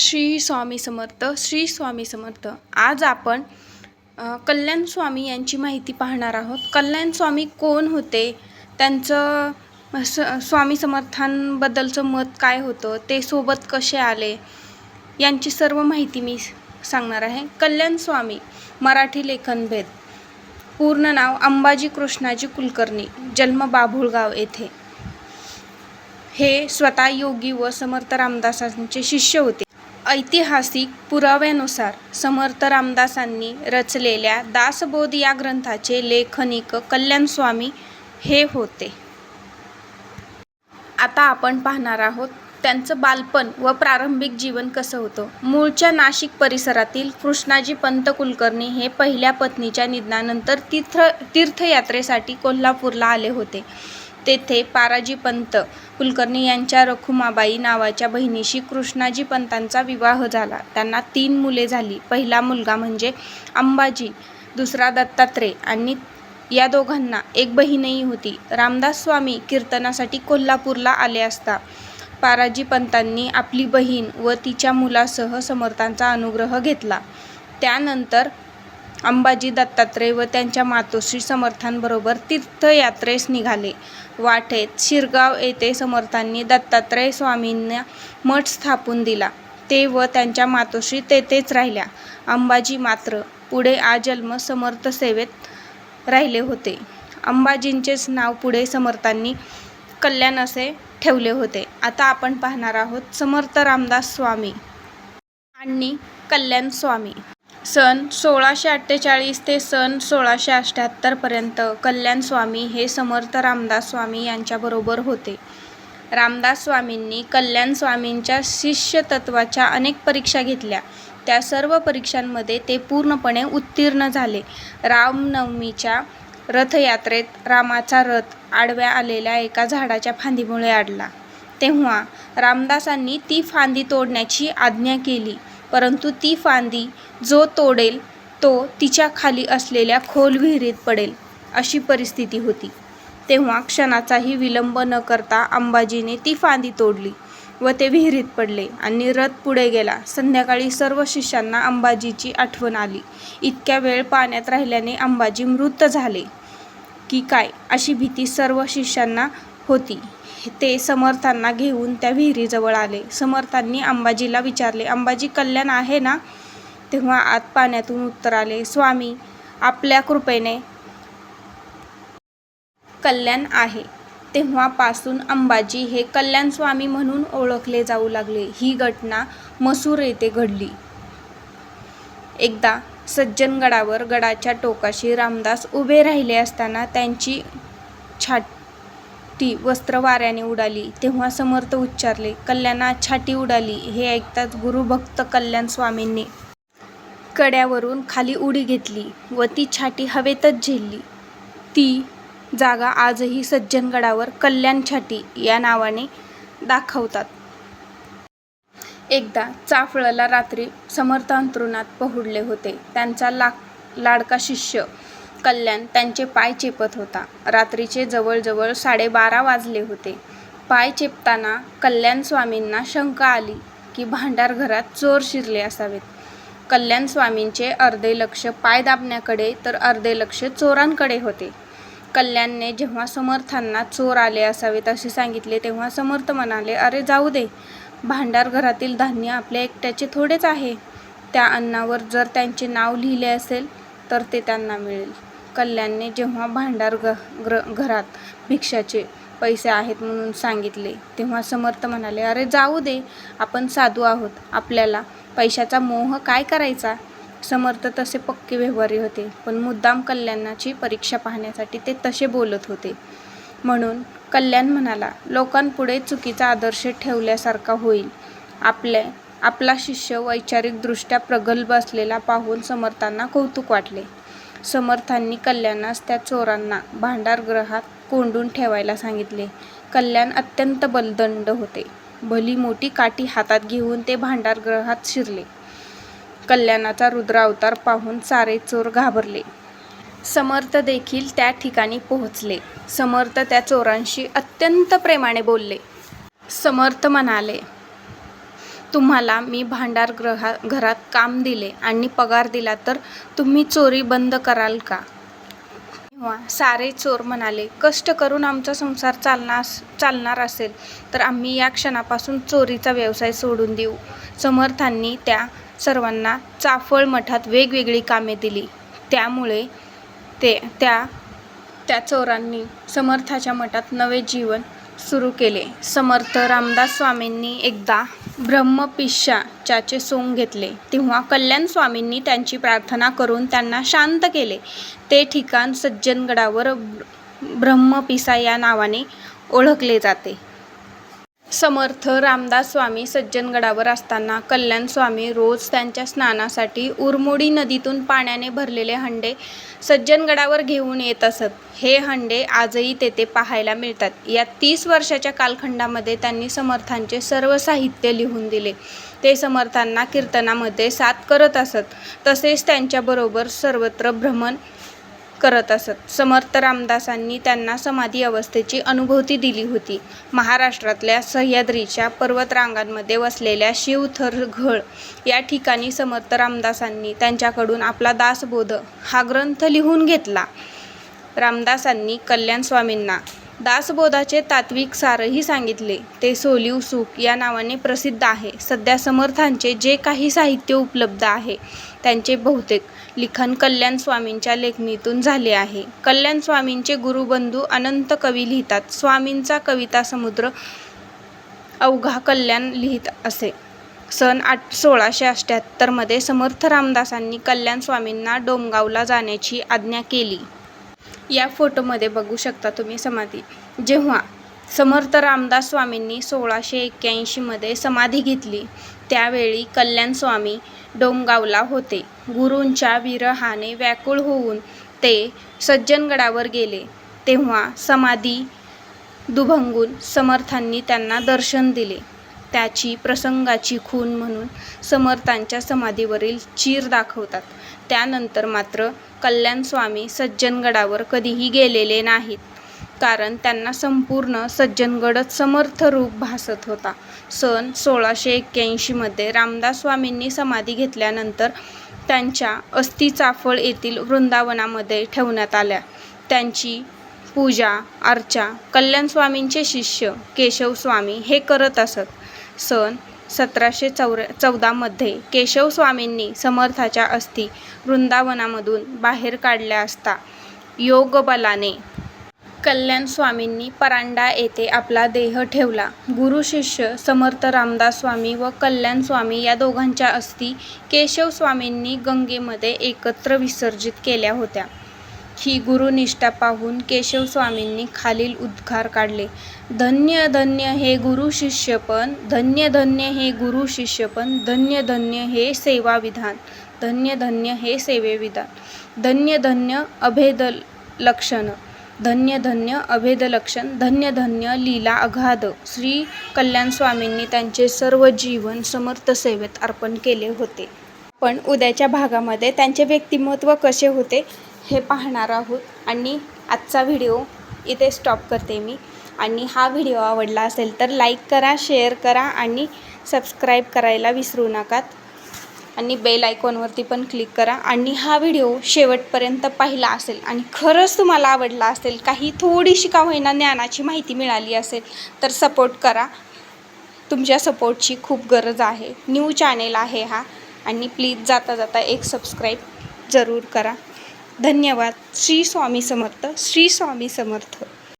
श्री स्वामी समर्थ श्री स्वामी समर्थ. आज आपण कल्याण स्वामी यांची माहिती पाहणार आहोत. कल्याण स्वामी कोण होते? त्यांचं स स्वामी समर्थांबद्दलचं मत काय होतं? ते सोबत कसे आले? यांची सर्व माहिती मी सांगणार आहे. कल्याण स्वामी मराठी लेखनभेद पूर्ण नाव अंबाजी कृष्णाजी कुलकर्णी जन्म बाभुळगाव येथे. हे स्वतः योगी व समर्थ रामदासांचे शिष्य होते. ऐतिहासिक पुराव्यानुसार समर्थ रामदासांनी रचलेल्या दासबोध या ग्रंथाचे लेखनिक कल्याणस्वामी हे होते. आता आपण पाहणार आहोत त्यांचं बालपण व प्रारंभिक जीवन कसं होतं. मूळच्या नाशिक परिसरातील कृष्णाजी पंत कुलकर्णी हे पहिल्या पत्नीच्या निधनानंतर तीर्थ तीर्थयात्रेसाठी कोल्हापूरला आले होते. तेथे पाराजी पंत कुलकर्णी यांच्या रखुमाबाई नावाच्या बहिणीशी कृष्णाजी पंतांचा विवाह झाला. त्यांना तीन मुले झाली. पहिला मुलगा म्हणजे अंबाजी दुसरा दत्तात्रय आणि या दोघांना एक बहीणही होती. रामदास स्वामी कीर्तनासाठी कोल्हापूरला आले असता पाराजी पंतांनी आपली बहीण व तिच्या मुलासह समर्थांचा अनुग्रह घेतला. त्यानंतर अंबाजी दत्तात्रय व त्यांच्या मातोश्री समर्थांबरोबर तीर्थयात्रेस निघाले. वाटेत शिरगाव येथे समर्थांनी दत्तात्रय स्वामींना मठ स्थापून दिला. ते व त्यांच्या मातोश्री तेथेच राहिल्या. अंबाजी मात्र पुढे आजन्म समर्थ सेवेत राहिले होते. अंबाजींचेच नाव पुढे समर्थांनी कल्याण असे ठेवले होते. आता आपण पाहणार आहोत समर्थ रामदास स्वामी आणि कल्याण स्वामी. सन सोळाशे अठ्ठेचाळीस ते सन सोळाशे अठ्ठ्याहत्तरपर्यंत कल्याण स्वामी हे समर्थ रामदास स्वामी यांच्याबरोबर होते. रामदास स्वामींनी कल्याण स्वामींच्या शिष्यतत्वाच्या अनेक परीक्षा घेतल्या. त्या सर्व परीक्षांमध्ये ते पूर्णपणे उत्तीर्ण झाले. रामनवमीच्या रथयात्रेत रामाचा रथ आडव्या आलेल्या एका झाडाच्या फांदीमुळे अडला तेव्हा रामदासांनी ती फांदी तोडण्याची आज्ञा केली. परंतु ती फांदी जो तोडेल तो तिच्या खाली असलेल्या खोल विहिरीत पडेल अशी परिस्थिती होती. तेव्हा क्षणाचाही विलंब न करता अंबाजीने ती फांदी तोडली व ते विहिरीत पडले आणि रथ पुढे गेला. संध्याकाळी सर्व शिष्यांना अंबाजीची आठवण आली. इतक्या वेळ पाण्यात राहिल्याने अंबाजी मृत झाले. की काय? अशी भीती सर्व शिष्यांना होती. ते समर्थांना घेऊन त्या विहिरीजवळ आले. समर्थांनी अंबाजीला विचारले अंबाजी कल्याण आहे ना? तेव्हा आत पाण्यातून उत्तर आले स्वामी आपल्या कृपेने कल्याण आहे. तेव्हापासून अंबाजी हे कल्याण स्वामी म्हणून ओळखले जाऊ लागले. ही घटना मसूर येथे घडली. एकदा सज्जनगडावर गडाच्या टोकाशी रामदास उभे राहिले असताना त्यांची छाट वस्त्र वाऱ्याने उडाली. तेव्हा समर्थ उच्चारले कल्याणा छाटी उडाली. हे ऐकताच गुरुभक्त कल्याण स्वामींनी कड्यावरून खाली उडी घेतली व ती छाटी हवेतच झेलली. ती जागा आजही सज्जनगडावर कल्याण छाटी या नावाने दाखवतात. एकदा चाफळला रात्री समर्थ अंतरुणात पहुडले होते. त्यांचा लाक लाडका शिष्य कल्याण त्यांचे पाय चेपत होता. रात्रीचे जवळजवळ साडेबारा वाजले होते. पाय चेपताना कल्याण स्वामींना शंका आली की भांडार घरात चोर शिरले असावेत. कल्याण स्वामींचे अर्धे लक्ष पाय दाबण्याकडे तर अर्धे लक्ष चोरांकडे होते. कल्याणने जेव्हा समर्थांना चोर आले असावेत असे सांगितले तेव्हा समर्थ म्हणाले अरे जाऊ दे. भांडार घरातील धान्य आपल्या एकट्याचे थोडेच आहे. त्या अन्नावर जर त्यांचे नाव लिहिले असेल तर ते त्यांना मिळेल. कल्याणने जेव्हा भांडार ग ग्र घरात भिक्षाचे पैसे आहेत म्हणून सांगितले तेव्हा समर्थ म्हणाले अरे जाऊ दे आपण साधू आहोत. आपल्याला पैशाचा मोह काय करायचा? समर्थ तसे पक्के व्यवहारी होते पण मुद्दाम कल्याणाची परीक्षा पाहण्यासाठी ते तसे बोलत होते. म्हणून कल्याण म्हणाला लोकांपुढे चुकीचा आदर्श ठेवल्यासारखा होईल. आपले आपला शिष्य वैचारिकदृष्ट्या प्रगल्भ असलेला पाहून समर्थांना कौतुक वाटले. समर्थांनी कल्याणास त्या चोरांना भांडारगृहात कोंडून ठेवायला सांगितले. कल्याण अत्यंत बलदंड होते. भली मोठी काठी हातात घेऊन ते भांडारगृहात शिरले. कल्याणाचा रुद्रावतार पाहून सारे चोर घाबरले. समर्थ देखील त्या ठिकाणी पोहोचले. समर्थ त्या चोरांशी अत्यंत प्रेमाने बोलले. समर्थ म्हणाले तुम्हाला मी भांडारगृहा घरात काम दिले आणि पगार दिला तर तुम्ही चोरी बंद कराल का? तेव्हा सारे चोर म्हणाले कष्ट करून आमचा संसार चालणार चालणार असेल तर आम्ही या क्षणापासून चोरीचा व्यवसाय सोडून देऊ. समर्थांनी त्या सर्वांना चाफळ मठात वेगवेगळी कामे दिली. त्यामुळे ते त्या त्या चोरांनी समर्थाच्या मठात नवे जीवन सुरू केले. समर्थ रामदास स्वामींनी एकदा ब्रह्मपिशाच्याचे सोंग घेतले. तेव्हा कल्याण स्वामींनी त्यांची प्रार्थना करून त्यांना शांत केले. ते ठिकाण सज्जनगडावर ब्रह्मपिसा या नावाने ओळखले जाते. समर्थ रामदास स्वामी सज्जनगडावर असताना कल्याण स्वामी रोज त्यांच्या स्नानासाठी उरमोडी नदीतून पाण्याने भरलेले हंडे सज्जनगडावर घेऊन येत असत. हे हंडे आजही तेथे पाहायला मिळतात. या तीस वर्षाच्या कालखंडामध्ये त्यांनी समर्थांचे सर्व साहित्य लिहून दिले. ते समर्थांना कीर्तनामध्ये साथ करत असत. तसेच त्यांच्याबरोबर सर्वत्र भ्रमण करत असत. समर्थ रामदासांनी त्यांना समाधी अवस्थेची अनुभूती दिली होती. महाराष्ट्रातल्या सह्याद्रीच्या पर्वतरांगांमध्ये वसलेल्या शिवथरघळ या ठिकाणी समर्थ रामदासांनी त्यांच्याकडून आपला दासबोध हा ग्रंथ लिहून घेतला. रामदासांनी कल्याण स्वामींना दासबोधाचे तात्विक सारही सांगितले. ते सोलिव सुख या नावाने प्रसिद्ध आहे. सध्या समर्थांचे जे काही साहित्य उपलब्ध आहे त्यांचे बहुतेक लिखाण कल्याण स्वामींच्या लेखणीतून झाले आहे. कल्याण स्वामींचे गुरुबंधू अनंत कवी लिहितात. स्वामींचा कविता समुद्र अवघा कल्याण लिहित असे. सन आठ सोळाशे अठ्ठ्याहत्तरमध्ये समर्थ रामदासांनी कल्याण स्वामींना डोमगावला जाण्याची आज्ञा केली. या फोटोमध्ये बघू शकता तुम्ही समाधी. जेव्हा समर्थ रामदास स्वामींनी सोळाशे एक्क्याऐंशीमध्ये समाधी घेतली त्यावेळी कल्याण स्वामी डोमगावला होते. गुरूंच्या विरहाने व्याकुळ होऊन ते सज्जनगडावर गेले. तेव्हा समाधी दुभंगून समर्थांनी त्यांना दर्शन दिले. त्याची प्रसंगाची खूण म्हणून समर्थांच्या समाधीवरील चीर दाखवतात. त्यानंतर मात्र कल्याण स्वामी सज्जनगडावर कधीही गेलेले नाहीत. कारण त्यांना संपूर्ण सज्जनगडच समर्थ रूप भासत होता. सन सोळाशे एक्क्याऐंशीमध्ये रामदास स्वामींनी समाधी घेतल्यानंतर त्यांच्या अस्थी चाफळ येथील वृंदावनामध्ये ठेवण्यात आल्या. त्यांची पूजा अर्चा कल्याण स्वामींचे शिष्य केशवस्वामी हे करत असत. सन सतराशे चौऱ्या चौदामध्ये केशवस्वामींनी समर्थाच्या अस्थी वृंदावनामधून बाहेर काढल्या असता. योगबलाने कल्याण स्वामींनी परांडा येथे आपला देह ठेवला. गुरु शिष्य समर्थ रामदास स्वामी व कल्याण स्वामी या दोघांच्या अस्थी केशव स्वामींनी गंगेमध्ये एकत्र विसर्जित केल्या होत्या. ही गुरुनिष्ठा पाहून केशव स्वामींनी खालील उद्गार काढले. धन्य धन्य हे गुरु शिष्यपण धन्य धन्य हे गुरु शिष्यपण धन्य धन्य हे सेवा विधान धन्य धन्य हे सेवे विधान धन्य धन्य अभेद लक्षणं धन्य धन्य अभेद लक्षण धन्य धन्य लीला अगाध श्री कल्याण स्वामींनी त्यांचे सर्व जीवन समर्थ सेवेत अर्पण केले होते. पण उद्याच्या भागामध्ये त्यांचे व्यक्तिमत्व कसे होते हे पाहणार आहोत आणि आजचा व्हिडिओ इथे स्टॉप करते मी. आणि हा व्हिडिओ आवडला असेल तर लाईक करा शेअर करा आणि सबस्क्राईब करायला विसरू नकात. आणि बेल आयकॉनवरती पण क्लिक करा. आणि हा व्हिडिओ शेवटपर्यंत पाहिला असेल आणि खरंच तुम्हाला आवडला असेल काही थोडीशी का होईना ज्ञानाची माहिती मिळाली असेल तर सपोर्ट करा. तुमच्या सपोर्टची खूप गरज आहे. न्यू चॅनेल आहे हा. आणि प्लीज जाता जाता एक सबस्क्राईब जरूर करा. धन्यवाद. श्री स्वामी समर्थ. श्री स्वामी समर्थ.